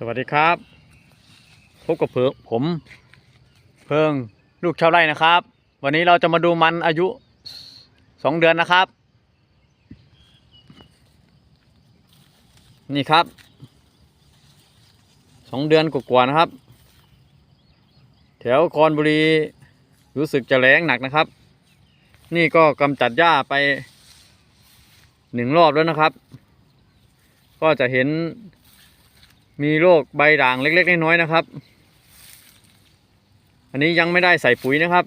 สวัสดีครับ พบกับเพิงผมเพิงลูกชาวไร่นะครับ วันนี้เราจะมาดูมันอายุสองเดือนนะครับ นี่ครับสองเดือนกว่าๆนะครับ แถวคอนบุรีรู้สึกจะแรงหนักนะครับ นี่ก็กำจัดหญ้าไปหนึ่งรอบแล้วนะครับ ก็จะเห็น มีโรคใบด่างเล็ก ๆ น้อยๆนะครับ อันนี้ยังไม่ได้ใส่ปุ๋ยนะครับ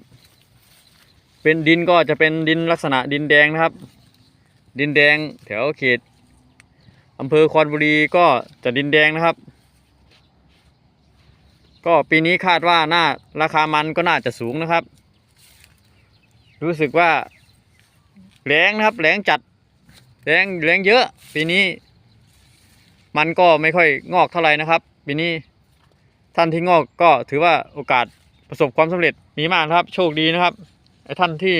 เป็นดินก็จะเป็นดินลักษณะดินแดงนะครับ ดินแดงแถวเขตอำเภอคอนบุรีก็จะดินแดงนะครับ ก็ปีนี้คาดว่าน่าราคามันก็น่าจะสูงนะครับ รู้สึกว่าแรงนะครับแรงจัดแรงแรงเยอะ ปีนี้ มันก็ไม่ค่อยงอกเท่าไหร่นะครับปีนี้ท่านที่งอกก็ถือว่าโอกาสประสบความสำเร็จมีมากนะครับ โชคดีนะครับไอ้ท่านที่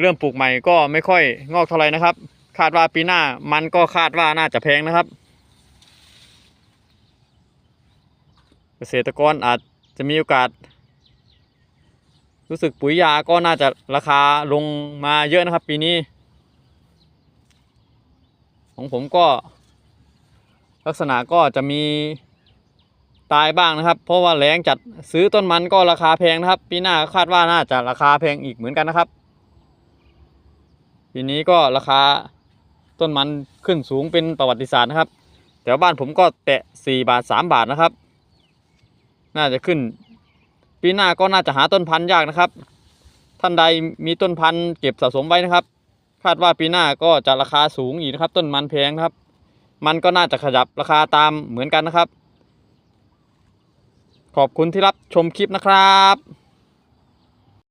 เริ่มปลูกใหม่ก็ไม่ค่อยงอกเท่าไหร่นะครับ คาดว่าปีหน้ามันก็คาดว่าน่าจะแพงนะครับ เกษตรกรอาจจะมีโอกาส รู้สึกปุ๋ยยาก็น่าจะราคาลงมาเยอะนะครับ ปีนี้ ของผมก็ ลักษณะก็จะมีตายบ้างนะครับ เพราะว่าแรงจัดซื้อต้นมันก็ราคาแพงนะครับ ปีหน้าคาดว่าน่าจะราคาแพงอีกเหมือนกันนะครับ ปีนี้ก็ราคาต้นมันขึ้นสูงเป็นประวัติศาสตร์นะครับแถวบ้านผมก็แตะ 4 บาท 3 บาทนะครับ น่าจะขึ้น ปีหน้าก็น่าจะหาต้นพันธุ์ยากนะครับ ท่านใดมีต้นพันธุ์เก็บสะสมไว้นะครับ คาดว่าปีหน้าก็จะราคาสูงอีกนะครับ ต้นมันแพงครับ มันก็น่าจะขยับราคาตามเหมือนกันนะครับ ขอบคุณที่รับชมคลิปนะครับ